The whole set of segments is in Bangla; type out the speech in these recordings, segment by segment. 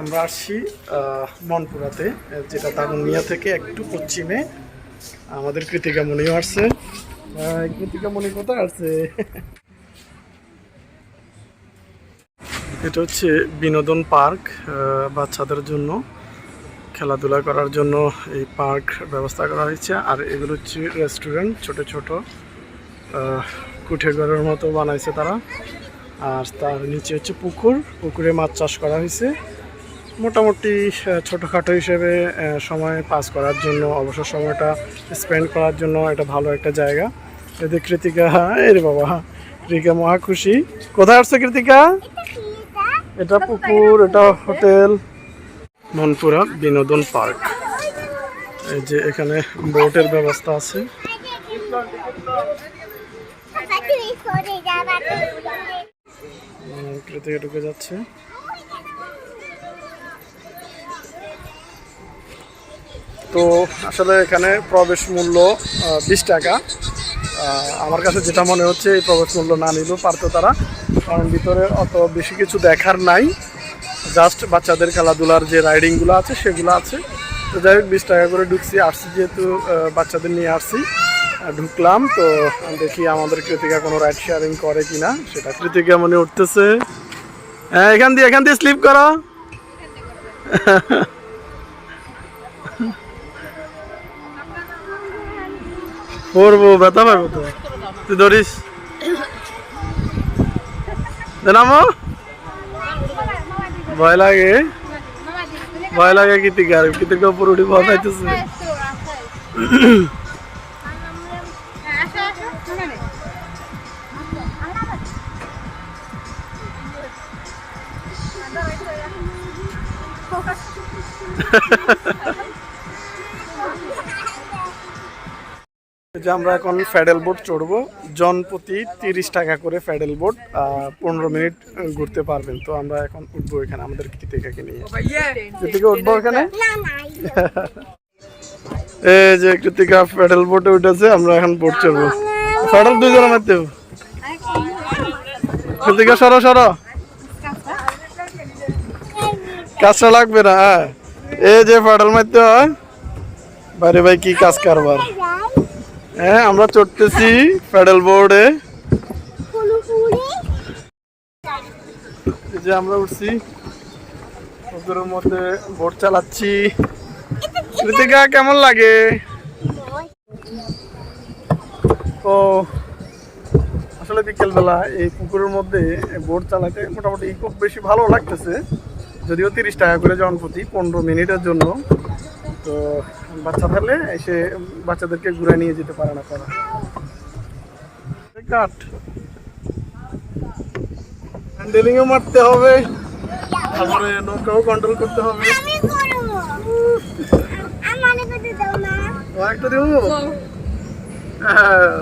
আমরা আসছি মনপুরাতে, যেটা দাগনমিয়া থেকে একটু পশ্চিমে। আমাদের কৃতিকা মণিও আসছে। কৃতিকা মণি কোথায় আসছে? এটা হচ্ছে বিনোদন পার্ক বাচ্চাদের জন্য। খেলাধুলা করার জন্য এই পার্ক ব্যবস্থা করা হয়েছে। আর এগুলো হচ্ছে রেস্টুরেন্ট, ছোট ছোট। কুঠে ঘরের মতো বানাইছে তারা। আর তার নিচে হচ্ছে পুকুর। পুকুরে মাছ চাষ করা হয়েছে। মোটামুটি ছোটোখাটো হিসেবে সময় পাস করার জন্য, অবসর সময়টা স্পেন্ড করার জন্য এটা ভালো একটা জায়গা। এতে কৃতিকা এর বাবা, কৃতিকা মহা খুশি। কোথায় আসছে কৃতিকা? এটা পুকুর, এটা হোটেল। মনপুরা বিনোদন পার্ক। এই যে এখানে বোটের ব্যবস্থা আছে। কৃতিকা ঢুকে যাচ্ছে। তো আসলে এখানে প্রবেশ মূল্য বিশ টাকা। আমার কাছে যেটা মনে হচ্ছে, এই প্রবেশ মূল্য না নিলেও পারতো তারা। কারণ ভিতরে অত বেশি কিছু দেখার নাই। জাস্ট বাচ্চাদের খেলাধুলার যে রাইডিংগুলো আছে, সেগুলো আছে। তো যাই হোক, বিশ টাকা করে ঢুকছি। আসছি যেহেতু বাচ্চাদের নিয়ে আসছি। ঢুকলাম, তো দেখি আমাদের কৃতিকা কোনো রাইড শেয়ারিং করে কিনা, সেটা কৃতিকা মনে উঠতেছে। হ্যাঁ এখান দিয়ে এখান দিয়ে স্লিপ করো। পড়ব, ব্যথা পাবো তো তুই ধরিস। নামো ভয় লাগে। ভয় লাগে কৃতিকার, কৃতিকা উপর উঠি ভয় পাইতেছে। যে আমরা এখন প্যাডেল বোট চড়বো। জন প্রতি তিরিশ টাকা করে প্যাডেল বোট পনেরো মিনিট ঘুরতে পারবেন। তো আমরা এখন উঠবো এখানে, আমাদের কৃতিকাকে নিয়ে। কৃতিকা উঠবো এখানে? এই যে কৃতিকা প্যাডেল বোটে উঠেছে, আমরা এখন বোট চড়বো। প্যাডেল দুজনে মারতে। কৃতিকা সরো সরো। কাজটা লাগবে না হ্যাঁ। এই যে প্যাডেল মারতে হয়। বাইরে ভাই, কি কাজ কারবার? হ্যাঁ আমরা চড়তেছি প্যাডেল বোর্ডে। যে আমরা উঠছি। পুকুরের মধ্যে বোট চালাচ্ছি। কৃতিকা কেমন লাগে? তো আসলে বিকেলবেলা এই পুকুরের মধ্যে বোট চালাতে মোটামুটি খুব বেশি ভালো লাগতেছে। যদিও তিরিশ টাকা করে জনপ্রতি পনেরো মিনিটের জন্য। তো বাচ্চা থাকলে এসে বাচ্চাদেরকে ঘুরে নিয়ে যেতে পারে না তারা কাট হ্যান্ডেলিংও মারতে হবে। তারপরে নৌকাও কন্ট্রোল করতে হবে। একটা দেবো? হ্যাঁ।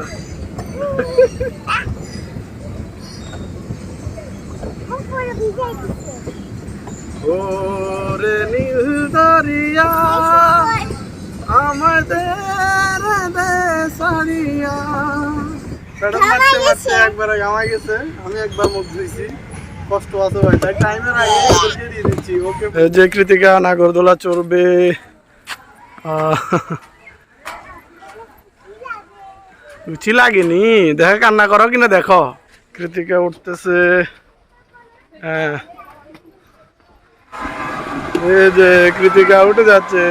ওরে নীল দরিয়া আমাদের দেশারিয়া ম্যাডাম মারতে মারতে একবার গামাই গেছে। আমি একবার মুখ ধুইছি কষ্ট আছে ভাই। তাই টাইমের আগে দিয়ে দিচ্ছি ওকে যে কৃতিকা নাগরদোলা চড়বে। রুচি লাগেনি? দেখা কান্না করো কিনা দেখো। কৃতিকা উঠতেছে। হ্যাঁ। এই যে কৃতিকা উঠে যাচ্ছে।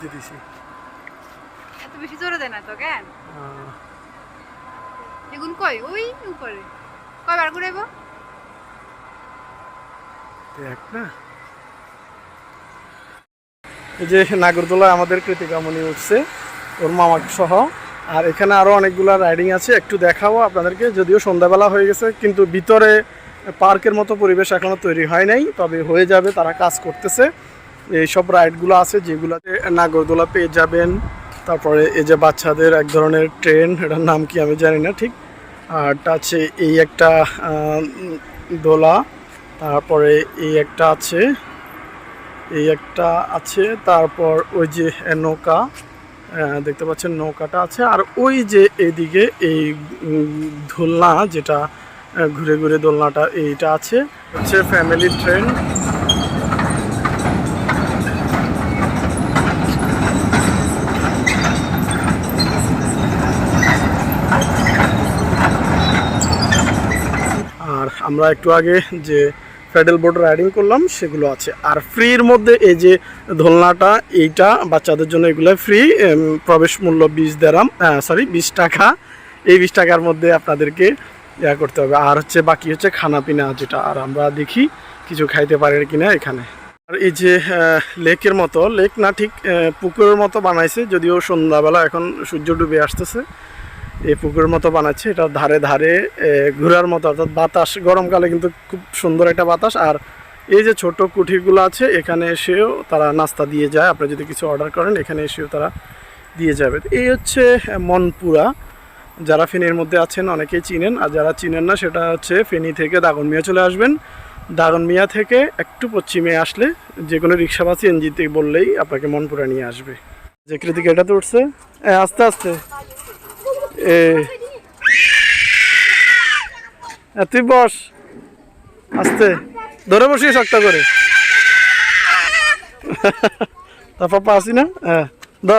দিদিছি এত বেশি জোরে দেয় না তো কেন? আহ, কই ওই উপরে। কয়বার ঘুরাইবো? দেখ না। এই যে নাগরদোলায় আমাদের কৃতিকামণি উঠছে ওর মামা সহ। আর এখানে আরও অনেকগুলা রাইডিং আছে, একটু দেখাবো আপনাদেরকে, যদিও সন্ধ্যাবেলা হয়ে গেছে, কিন্তু ভিতরে পার্কের মতো পরিবেশ এখনও তৈরি হয় নাই, তবে হয়ে যাবে, তারা কাজ করতেছে। এইসব রাইডগুলো আছে, যেগুলোতে নাগরদোলা পেয়ে যাবেন, তারপরে এই যে বাচ্চাদের এক ধরনের ট্রেন এটার নাম কি আমি জানি না ঠিক। আর আছে, এই একটা দোলা, তারপরে এই একটা আছে, এই একটা আছে, তারপর ওই যে নৌকা দেখতে পাচ্ছেন নৌকাটা আছে। আর ওই যে এদিকে এই দোলনা যেটা ঘুরে ঘুরে দোলনাটা, এইটা আছে। হচ্ছে ফ্যামিলি ট্রেন আর আমরা একটু আগে যে প্যাডেল বোর্ড রাইডিং করলাম, সেগুলো আছে। আর ফ্রির মধ্যে এই যে দোলনাটা এইটা বাচ্চাদের জন্য এগুলো ফ্রি প্রবেশ মূল্য বিশ দেরাম সরি বিশ টাকা। এই বিশ টাকার মধ্যে আপনাদেরকে ইয়া করতে হবে। আর হচ্ছে বাকি হচ্ছে খানা পিনা যেটা, আর আমরা দেখি কিছু খাইতে পারে কিনা এখানে। আর এই যে লেকের মতো, লেক না ঠিক পুকুরের মতো বানাইছে, যদিও সন্ধ্যাবেলা এখন সূর্য ডুবে আসতেছে। এই পুকুরের মতো বানাচ্ছে। এটা ধারে ধারে ঘোরার মতো, অর্থাৎ বাতাস, গরমকালে কিন্তু খুব সুন্দর একটা বাতাস। আর এই যে ছোট কুঠিরগুলো আছে, এখানে এসেও তারা নাস্তা দিয়ে যায়। আপনি যদি কিছু অর্ডার করেন, এখানে এসেও তারা দিয়ে যাবে। এই হচ্ছে মনপুরা। যারা ফেনীর মধ্যে আছেন, অনেকেই চিনেন। আর যারা চিনেন না, সেটা হচ্ছে ফেনী থেকে দাগনমিয়া চলে আসবেন। দাগনমিয়া থেকে একটু পশ্চিমে আসলে যে কোনো রিক্সা বা সিএনজিতে বললেই আপনাকে মনপুরা নিয়ে আসবে। যে কৃতিক এটাতে উঠছে আস্তে আস্তে। এ। তুই বস। আস্তে। ধরে বসিয়ে শক্ত করে। তার পাপা আসি না? হ্যাঁ দ।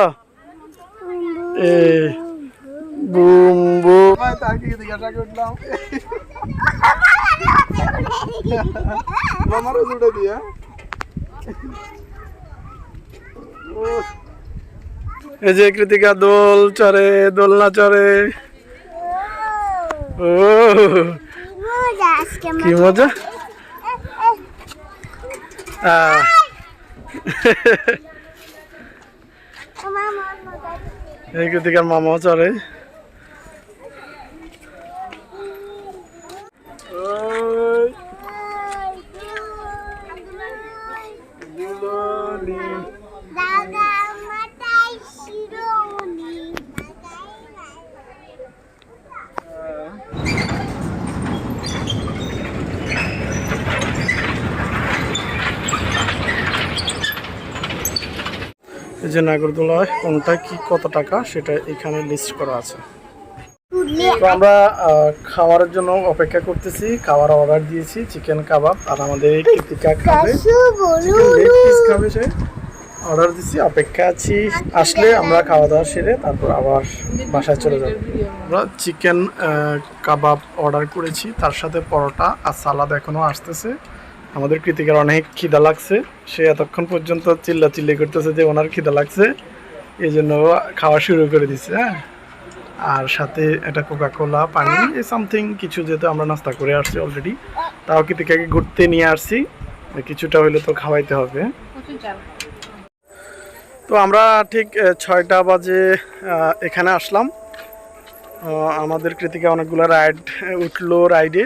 এ বুম বুম। মামারও জুড়ে দিয়ে। এই যে কৃতিকা দোল চড়ে দোলনা চড়ে। ও কি মজা এই কৃতিকার মামাও চড়ে ওই, দুলনি। এই যে নাগরদোলায় কোনটা কি কত টাকা সেটা এখানে লিস্ট করা আছে। তো আমরা খাওয়ার জন্য অপেক্ষা করতেছি। খাওয়ার অর্ডার দিয়েছি চিকেন কাবাব আর আমাদের কৃতিকা খাবে। খাবে সে। অর্ডার দিছি অপেক্ষা আছি। আসলে আমরা খাওয়া দাওয়া সেরে তারপর আবার বাসায় চলে যাব। আমরা চিকেন কাবাব অর্ডার করেছি। তার সাথে পরোটা আর সালাদ এখনও আসতেছে। আমাদের কৃতিকার অনেক খিদা লাগছে। সে এতক্ষণ পর্যন্ত চিল্লা চিল্লি করতেছে যে ওনার খিদা লাগছে। এই জন্য খাওয়া শুরু করে দিচ্ছে হ্যাঁ? আর সাথে একটা কোকা কোলা পানি, এই সামথিং কিছু যেহেতু আমরা নাস্তা করে আসছি অলরেডি তাও কৃতিকাকে ঘুরতে নিয়ে আসছি। কিছুটা হইলে তো খাওয়াইতে হবে। তো আমরা ঠিক ছয়টা বাজে এখানে আসলাম। আমাদের কৃতিকা অনেকগুলো রাইড উঠল রাইডে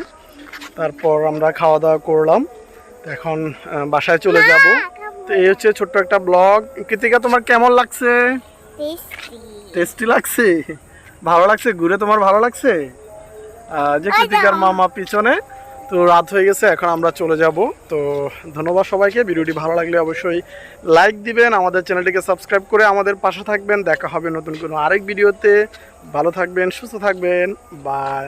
তারপর আমরা খাওয়া দাওয়া করলাম। এখন বাসায় চলে যাব। তো এই হচ্ছে ছোট্ট একটা ব্লগ। কৃতিকা তোমার কেমন লাগছে? টেস্টি লাগছে? ভালো লাগছে? ঘুরে তোমার ভালো লাগছে? যে কৃতিকার মামা পিছনে তো রাত হয়ে গেছে এখন আমরা চলে যাব। তো ধন্যবাদ সবাইকে। ভিডিওটি ভালো লাগলে অবশ্যই লাইক দিবেন আমাদের চ্যানেলটিকে সাবস্ক্রাইব করে আমাদের পাশে থাকবেন। দেখা হবে নতুন কোনো আরেক ভিডিওতে। ভালো থাকবেন সুস্থ থাকবেন। বাই